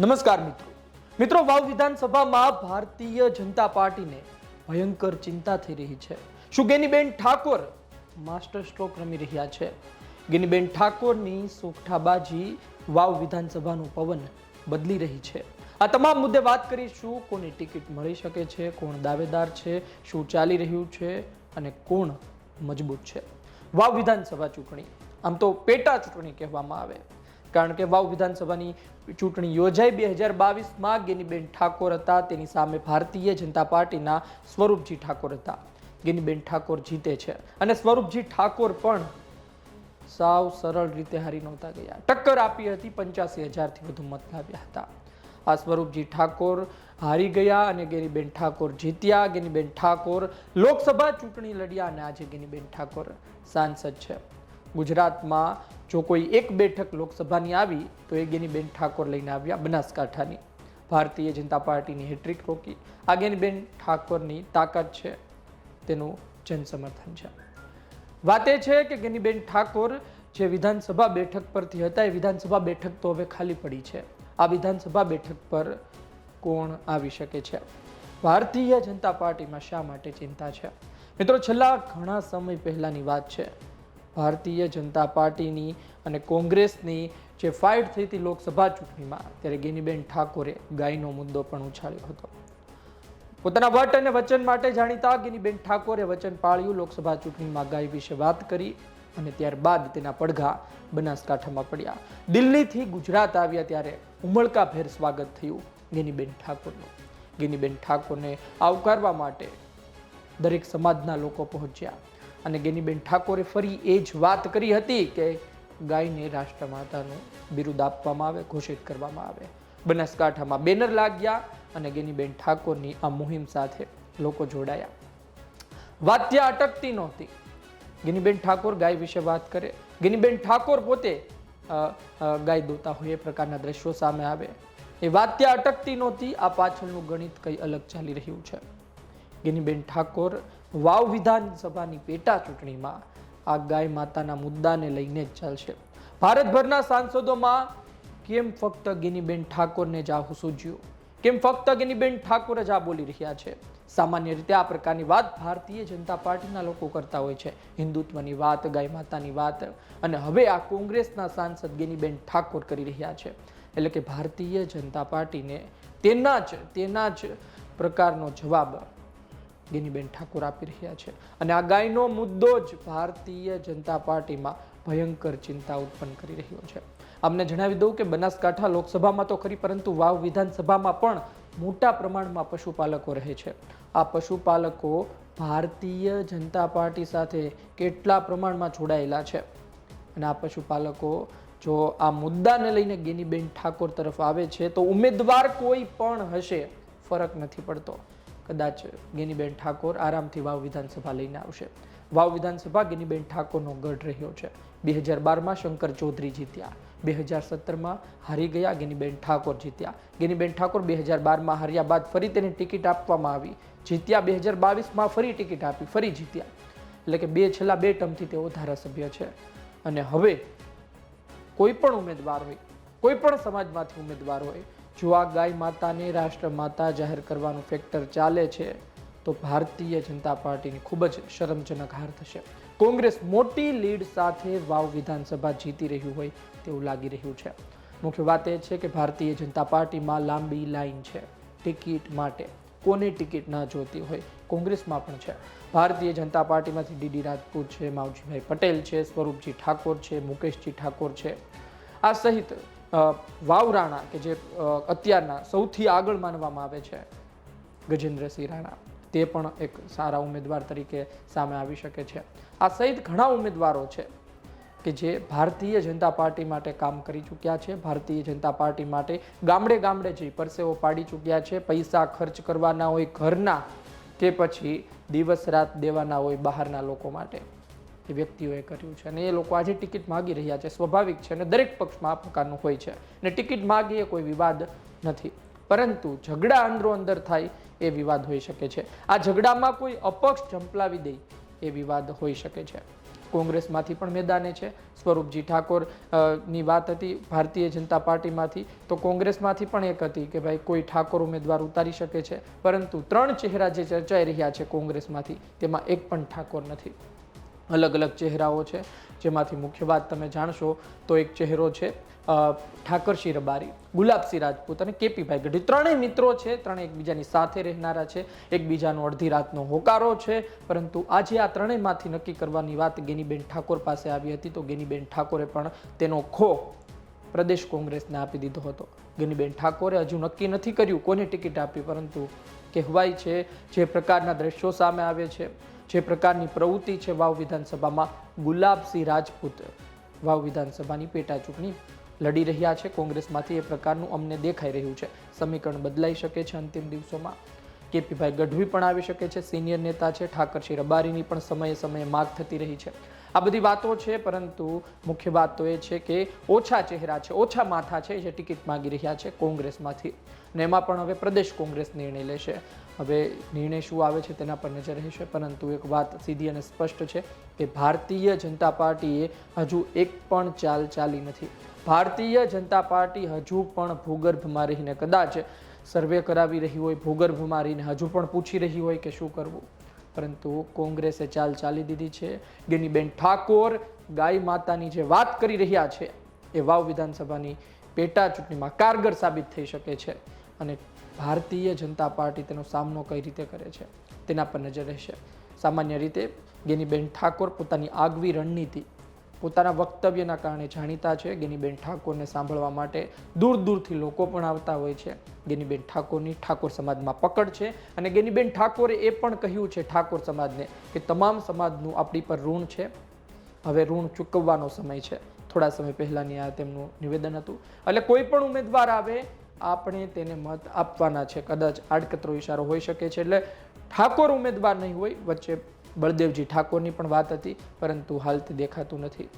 નમસ્કાર મિત્રો. મિત્રો, વાવ વિધાનસભામાં ભારતીય જનતા પાર્ટીને ભયંકર ચિંતા થઈ રહી છે. શું ગેનીબેન ઠાકોર માસ્ટર સ્ટ્રોક રમી રહ્યા છે? ગેનીબેન ઠાકોરની સોગઠાબાજી વાવ વિધાનસભાનું પવન બદલી રહી છે. આ તમામ મુદ્દે વાત કરીશું, કોની ટિકિટ મળી શકે છે, કોણ દાવેદાર છે, શું ચાલી રહ્યું છે અને કોણ મજબૂત છે. વાવ વિધાનસભા ચૂંટણી, આમ તો પેટા ચૂંટણી કહેવામાં આવે. કારણ કે વાવ વિધાનસભાની ચૂંટણી યોજાઈ બે હજાર બાવીસમાં ગેનીબેન ઠાકોર હતા. તેની સામે ભારતીય જનતા પાર્ટીના સ્વરૂપજી ઠાકોર હતા. ગેનીબેન ઠાકોર જીતે છે. અને સ્વરૂપજી ઠાકોર પણ સાવ સરળ રીતે હારી નહોતા ગયા. ટક્કર આપી હતી, પંચ્યાસી હજારથી વધુ મત લાવ્યા હતા. આ સ્વરૂપજી ઠાકોર હારી ગયા અને ગેનીબેન ઠાકોર જીત્યા. ગેનીબેન ઠાકોર લોકસભા ચૂંટણી લડ્યા અને આજે ગેનીબેન ઠાકોર સાંસદ છે. ગુજરાતમાં જો કોઈ એક બેઠક લોકસભાની આવી, તો એ ગેનીબેન ઠાકોર લઈને આવ્યા બનાસકાંઠાની. ભારતીય જનતા પાર્ટીની હેટ્રિક રોકી. આ ગેનીબેન ઠાકોરની તાકાત છે, તેનું જનસમર્થન છે. વાત એ છે કે ગેનીબેન ઠાકોર જે વિધાનસભા બેઠક પરથી હતા, એ વિધાનસભા બેઠક તો હવે ખાલી પડી છે. આ વિધાનસભા બેઠક પર કોણ આવી શકે છે? ભારતીય જનતા પાર્ટીમાં શા માટે ચિંતા છે? મિત્રો, છેલ્લા ઘણા સમય પહેલાંની વાત છે. ભારતીય જનતા પાર્ટીની અને કોંગ્રેસની જે ફાઇટ થઈ હતી લોકસભા ચૂંટણીમાં, ત્યારે ગેનીબેન ઠાકોરે ગાયનો મુદ્દો પણ ઉછાળ્યો હતો. પોતાના વટ અને વચન માટે જાણીતા ગિનીબેન ઠાકોરે વચન પાળ્યું, લોકસભા ચૂંટણીમાં ગાય વિશે વાત કરી અને ત્યારબાદ તેના પડઘા બનાસકાંઠામાં પડ્યા. દિલ્હીથી ગુજરાત આવ્યા ત્યારે ઉમળકાભેર સ્વાગત થયું ગિનીબેન ઠાકોરનું. ગિનીબેન ઠાકોરને આવકારવા માટે દરેક સમાજના લોકો પહોંચ્યા. અને ગેનીબેન ઠાકોરે ફરી એ જ વાત કરી હતી કે ગાયને રાષ્ટ્રમાતાનું બિરુદ આપવામાં આવે, ઘોષિત કરવામાં આવે. બનાસકાંઠામાં બેનર લાગ્યા અને ગેનીબેન ઠાકોરની આ મુહિમ સાથે લોકો જોડાયા. વાત ત્યાં અટકતી નહોતી. ગિનીબેન ઠાકોર ગાય વિશે વાત કરે. ગિનીબેન ઠાકોર પોતે ગાય દોતા હોય એ પ્રકારના દ્રશ્યો સામે આવે. એ વાત ત્યાં અટકતી નહોતી. આ પાછળનું ગણિત કંઈ અલગ ચાલી રહ્યું છે. ગિનીબેન ઠાકોર વાવ વિધાનસભાની પેટા ચૂંટણીમાં આ ગાય માતાના મુદ્દાને લઈને જ ચાલશે. ભારતભરના સાંસદોમાં કેમ ફક્ત ગિનીબેન ઠાકોરને જ આ સૂજ્યું? કેમ ફક્ત ગિનીબેન ઠાકોર જ આ બોલી રહ્યા છે? સામાન્ય રીતે આ પ્રકારની વાત ભારતીય જનતા પાર્ટીના લોકો કરતા હોય છે. હિન્દુત્વની વાત, ગાય માતાની વાત અને હવે આ કોંગ્રેસના સાંસદ ગિનીબેન ઠાકોર કરી રહ્યા છે. એટલે કે ભારતીય જનતા પાર્ટીને તેના જ તેના જ પ્રકારનો જવાબ ગેનીબેન ઠાકોર આપી રહ્યા છે. અને આ ગાયનો મુદ્દો જ ભારતીય જનતા પાર્ટીમાં ભયંકર ચિંતા ઉત્પન્ન કરી રહ્યો છે. અમને જણાવી દઉં કે બનાસકાંઠા લોકસભામાં તો ખરી, પરંતુ વાવ વિધાનસભામાં પણ મોટા પ્રમાણમાં પશુપાલકો રહે છે. આ પશુપાલકો ભારતીય જનતા પાર્ટી સાથે કેટલા પ્રમાણમાં જોડાયેલા છે? અને આ પશુપાલકો જો આ મુદ્દાને લઈને ગેનીબેન ઠાકોર તરફ આવે છે, તો ઉમેદવાર કોઈ પણ હશે, ફરક નથી પડતો. કદાચ ગેનીબેન ઠાકોર આરામથી વાવ વિધાનસભા લઈને આવશે. વાવ વિધાનસભા ગેનીબેન ઠાકોરનો ગઢ રહ્યો છે. બે હજાર બારમાં શંકર ચૌધરી જીત્યા. બે હજાર સત્તરમાં હારી ગયા ગેનીબેન ઠાકોર જીત્યા. ગેનીબેન ઠાકોર બે હજાર બારમાં હાર્યા બાદ ફરી તેને ટિકિટ આપવામાં આવી. જીત્યા બે હજાર બાવીસમાં ફરી ટિકિટ આપી, ફરી જીત્યા. એટલે કે બે છેલ્લા બે ટર્મથી તેઓ ધારાસભ્ય છે. અને હવે કોઈ પણ ઉમેદવાર હોય, કોઈ પણ સમાજમાંથી ઉમેદવાર હોય જો આ ગાય માતાને રાષ્ટ્ર માતા જાહેર કરવાનું ફેક્ટર ચાલે છે, તો ભારતીય જનતા પાર્ટીની ખૂબ જ શરમજનક હાર થશે. કોંગ્રેસ મોટી લીડ સાથે વાવ વિધાનસભા જીતી રહ્યું હોય તેવું લાગી રહ્યું છે. મુખ્ય વાત એ છે કે ભારતીય જનતા પાર્ટીમાં લાંબી લાઈન છે. ટિકિટ માટે કોને ટિકિટ ન જોતી હોય કોંગ્રેસમાં પણ છે. ભારતીય જનતા પાર્ટીમાંથી ડીડી રાજપૂત છે, માવજીભાઈ પટેલ છે, સ્વરૂપજી ઠાકોર છે, મુકેશજી ઠાકોર છે. આ સહિત વાવ રાણા કે જે અત્યારના સૌથી આગળ માનવામાં આવે છે, ગજેન્દ્રસિંહ રાણા, તે પણ એક સારા ઉમેદવાર તરીકે સામે આવી શકે છે. આ સહિત ઘણા ઉમેદવારો છે કે જે ભારતીય જનતા પાર્ટી માટે કામ કરી ચૂક્યા છે, ભારતીય જનતા પાર્ટી માટે ગામડે ગામડે જઈ પરસેવો પાડી ચૂક્યા છે, પૈસા ખર્ચ કરવાના હોય ઘરના કે પછી દિવસ રાત દેવાના હોય બહારના લોકો માટે. એ વ્યક્તિઓએ કર્યું છે. અને એ લોકો આજે ટિકિટ માગી રહ્યા છે. સ્વાભાવિક છે અને દરેક પક્ષમાં આ પ્રકારનું હોય છે. અને ટિકિટ માગી કોઈ વિવાદ નથી. પરંતુ ઝઘડા અંદરો અંદર થાય એ વિવાદ હોઈ શકે છે. આ ઝઘડામાં કોઈ અપક્ષ ઝંપલાવી દે એ વિવાદ હોઈ શકે છે. કોંગ્રેસમાંથી પણ મેદાને છે. સ્વરૂપજી ઠાકોરની વાત હતી ભારતીય જનતા પાર્ટીમાંથી. તો કોંગ્રેસમાંથી પણ એક હતી કે ભાઈ કોઈ ઠાકોર ઉમેદવાર ઉતારી શકે છે. પરંતુ ત્રણ ચહેરા જે ચર્ચાઈ રહ્યા છે કોંગ્રેસમાંથી, તેમાં એક પણ ઠાકોર નથી. અલગ અલગ ચહેરાઓ છે. જેમાંથી મુખ્ય વાત તમે જાણશો તો એક ચહેરો છે ઠાકરસિંહ રબારી ગુલાબસિંહ રાજપૂત અને કેપીભાઈ ગઢવી. ત્રણેય મિત્રો છે, ત્રણેય એકબીજાની સાથે રહેનારા છે. એકબીજાનો અડધી રાતનો હોકારો છે. પરંતુ આજે આ ત્રણેયમાંથી નક્કી કરવાની વાત ગેનીબેન ઠાકોર પાસે આવી હતી. તો ગેનીબેન ઠાકોરે પણ તેનો ખો પ્રદેશ કોંગ્રેસને આપી દીધો હતો. ગેનીબેન ઠાકોરે હજુ નક્કી નથી કર્યું કોને ટિકિટ આપી, પરંતુ કહેવાય છે જે પ્રકારના દ્રશ્યો સામે આવે છે. જે પ્રકારની પ્રવૃત્તિ છે વાવ વિધાનસભામાં, ગુલાબસિંહ રાજપૂત વાવ વિધાનસભાની પેટા ચૂંટણી લડી રહ્યા છે. કોંગ્રેસમાંથી એ પ્રકારનું અમને દેખાઈ રહ્યું છે. સમીકરણ બદલાઈ શકે છે અંતિમ દિવસોમાં. કેપીભાઈ ગઢવી પણ આવી શકે છે. સિનિયર નેતા છે. ઠાકરસિંહ રબારીની પણ સમયે સમયે માગ થતી રહી છે. આ બધી વાતો છે, પરંતુ મુખ્ય વાત તો એ છે કે ઓછા ચહેરા છે, ઓછા માથા છે જે ટિકિટ માંગી રહ્યા છે કોંગ્રેસમાંથી. ને એમાં પણ હવે પ્રદેશ કોંગ્રેસ નિર્ણય લેશે. હવે નિર્ણય શું આવે છે તેના પર નજર રહેશે, પરંતુ એક વાત સીધી અને સ્પષ્ટ છે કે ભારતીય જનતા પાર્ટીએ હજુ એક પણ ચાલ ચાલી નથી. ભારતીય જનતા પાર્ટી હજુ પણ ભૂગર્ભમાં રહીને કદાચ સર્વે કરાવી રહી હોય, ભૂગર્ભમાં રહીને હજુ પણ પૂછી રહી હોય કે શું કરવું. પરંતુ કોંગ્રેસે ચાલ ચાલી દીધી છે. ગેનીબેન ઠાકોર ગાય માતાની જે વાત કરી રહ્યા છે, એ વાવ વિધાનસભાની પેટા ચૂંટણીમાં કારગર સાબિત થઈ શકે છે. અને ભારતીય જનતા પાર્ટી તેનો સામનો કઈ રીતે કરે છે? તેના પર નજર રહેશે. સામાન્ય રીતે ગેનીબેન ઠાકોર પોતાની આગવી રણનીતિ પોતાના વક્તવ્યના કારણે જાણીતા છે. ગેનીબેન ઠાકોરને સાંભળવા માટે દૂર દૂરથી લોકો પણ આવતા હોય છે. ગેનીબેન ઠાકોરની ઠાકોર સમાજમાં પકડ છે અને ગેનીબેન ઠાકોરે એ પણ કહ્યું છે ઠાકોર સમાજને કે તમામ સમાજનું આપણી પર ઋણ છે. હવે ઋણ ચૂકવવાનો સમય છે. થોડા સમય પહેલાંની આ તેમનું નિવેદન હતું. એટલે કોઈ પણ ઉમેદવાર આવે આપણે તેને મત આપવાના છે. કદાચ આડકતરો ઇશારો હોઈ શકે છે એટલે ઠાકોર ઉમેદવાર નહીં હોય, વચ્ચે બળદેવજી ઠાકોરની પણ વાત હતી, પરંતુ હાલ તે દેખાતું નથી.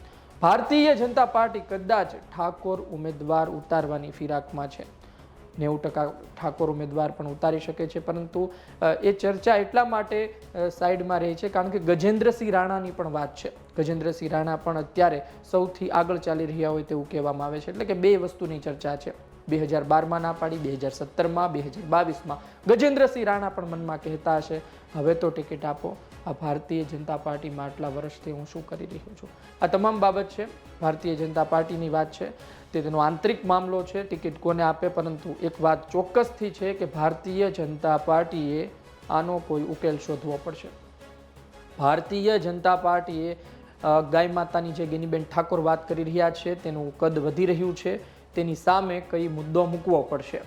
ભારતીય જનતા પાર્ટી કદાચ ઠાકોર ઉમેદવાર ઉતારવાની ફિરાકમાં છે. નેવું ટકા ઠાકોર ઉમેદવાર પણ ઉતારી શકે છે, પરંતુ એ ચર્ચા એટલા માટે સાઈડમાં રહી છે, કારણ કે ગજેન્દ્રસિંહ રાણાની પણ વાત છે. ગજેન્દ્રસિંહ રાણા પણ અત્યારે સૌથી આગળ ચાલી રહ્યા હોય તેવું કહેવામાં આવે છે. એટલે કે બે વસ્તુની ચર્ચા છે. બે હજાર બારમાં ના પાડી, બે હજાર સત્તરમાં, બે હજાર બાવીસમાં. ગજેન્દ્રસિંહ રાણા પણ મનમાં કહેતા હશે, હવે તો ટિકિટ આપો. આ ભારતીય જનતા પાર્ટીમાં આટલા વર્ષથી હું શું કરી રહ્યો છું? આ તમામ બાબત છે, ભારતીય જનતા પાર્ટીની વાત છે. તે તેનો આંતરિક મામલો છે, ટિકિટ કોને આપે, પરંતુ એક વાત ચોક્કસથી છે કે ભારતીય જનતા પાર્ટીએ આનો કોઈ ઉકેલ શોધવો પડશે. ભારતીય જનતા પાર્ટીએ ગાય માતાની જે ગેનીબેન ઠાકોર વાત કરી રહ્યા છે, તેનું કદ વધી રહ્યું છે. તેની સામે કઈ મુદ્દો મૂકવો પડશે?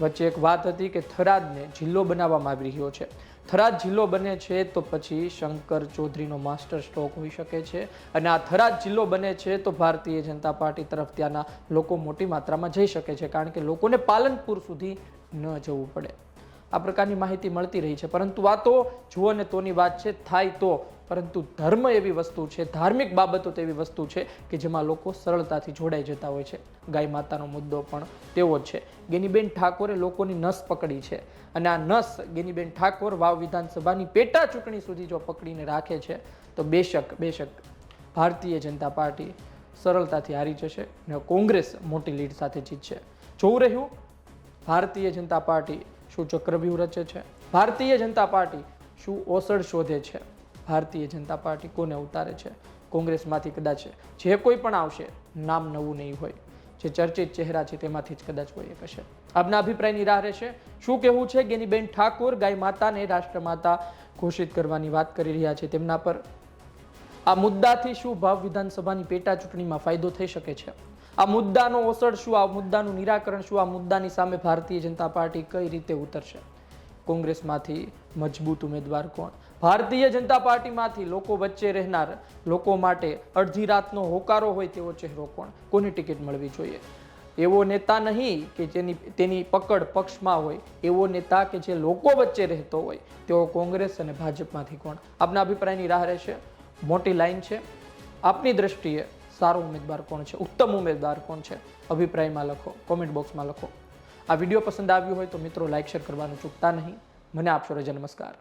વચ્ચે એક વાત હતી કે થરાદને જિલ્લો બનાવવામાં આવી રહ્યો છે. થરાદ જિલ્લો બને છે તો પછી શંકર ચૌધરીનો માસ્ટર સ્ટ્રોક હોઈ શકે છે અને આ થરાદ જિલ્લો બને છે તો ભારતીય જનતા પાર્ટી તરફ ત્યાંના લોકો મોટી માત્રામાં જઈ શકે છે કારણ કે લોકોને પાલનપુર સુધી ન જવું પડે. આ પ્રકારની માહિતી મળતી રહી છે. પરંતુ આ તો જુઓ ને તોની વાત છે, થાય તો પરંતુ ધર્મ એવી વસ્તુ છે, ધાર્મિક બાબતો તેવી વસ્તુ છે કે જેમાં લોકો સરળતાથી જોડાઈ જતા હોય છે. ગાય માતાનો મુદ્દો પણ તેવો જ છે. ગેનીબેન ઠાકોરે લોકોની નસ પકડી છે અને આ નસ ગેનીબેન ઠાકોર વાવ વિધાનસભાની પેટા ચૂંટણી સુધી જો પકડીને રાખે છે, તો બેશક બેશક ભારતીય જનતા પાર્ટી સરળતાથી હારી જશે અને કોંગ્રેસ મોટી લીડ સાથે જીતશે. જોવું રહ્યું? ભારતીય જનતા પાર્ટી શું ચક્રવ્યૂહ રચે છે? ભારતીય જનતા પાર્ટી શું ઓસડ શોધે છે? ભારતીય જનતા પાર્ટી કોને ઉતારે છે? કોંગ્રેસમાંથી કદાચ જે કોઈ પણ આવશે, નામ નવું નહીં હોય. જે ચર્ચિત ચહેરા છે તેમાંથી જ કદાચ કોઈ એક હશે. આપના અભિપ્રાયની રાહ રહેશે. શું કહેવું છે? ગેનીબેન ઠાકોર ગાય માતાને રાષ્ટ્રમાતા ઘોષિત કરવાની વાત કરી રહ્યા છે તેમના પર. આ મુદ્દાથી શું ભાવ વિધાનસભાની પેટા ચૂંટણીમાં ફાયદો થઈ શકે છે? આ મુદ્દાનો ઓસડ શું? આ મુદ્દાનું નિરાકરણ શું? આ મુદ્દાની સામે ભારતીય જનતા પાર્ટી કઈ રીતે ઉતરશે? કોંગ્રેસમાંથી મજબૂત ઉમેદવાર કોણ? ભારતીય જનતા પાર્ટીમાંથી લોકો વચ્ચે રહેનાર લોકો માટે અડધી રાતનો હોકારો હોય તેવો ચહેરો કોણ? કોની ટિકિટ મળવી જોઈએ? એવો નેતા નહીં કે જેની તેની પકડ પક્ષમાં હોય, એવો નેતા કે જે લોકો વચ્ચે રહેતો હોય, તેઓ કોંગ્રેસ અને ભાજપમાંથી કોણ? આપના અભિપ્રાયની રાહ રહેશે. મોટી લાઈન છે. આપની દ્રષ્ટિએ સારો ઉમેદવાર કોણ છે? ઉત્તમ ઉમેદવાર કોણ છે? અભિપ્રાયમાં લખો, કોમેન્ટ બોક્સમાં લખો. આ વીડિયો પસંદ આવ્યો હોય તો મિત્રો લાઇક શેર કરવાનું ચૂકતા નહીં. મને આપશો રજા, નમસ્કાર.